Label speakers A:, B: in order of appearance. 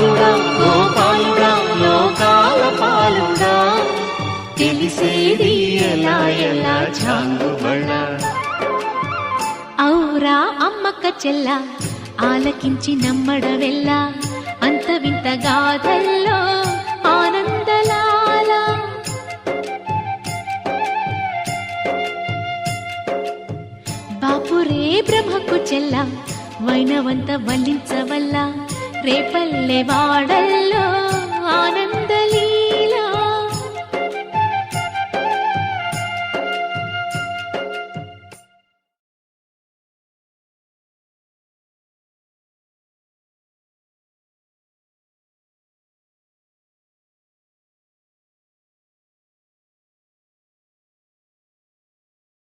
A: గోపాలుడా గోపాలుడా లోకాల పాలుడా తెలిసేది ఎలా ఔరా అమ్మక్క చెల్ల ఆలకించి నమ్మడవెల్ల అంత వింత గాథల్లో ఆనందలాల. బాపురే బ్రహ్మకు చెల్ల వైనవంత వల్లించవల్లా. రేపల్లె వాడల్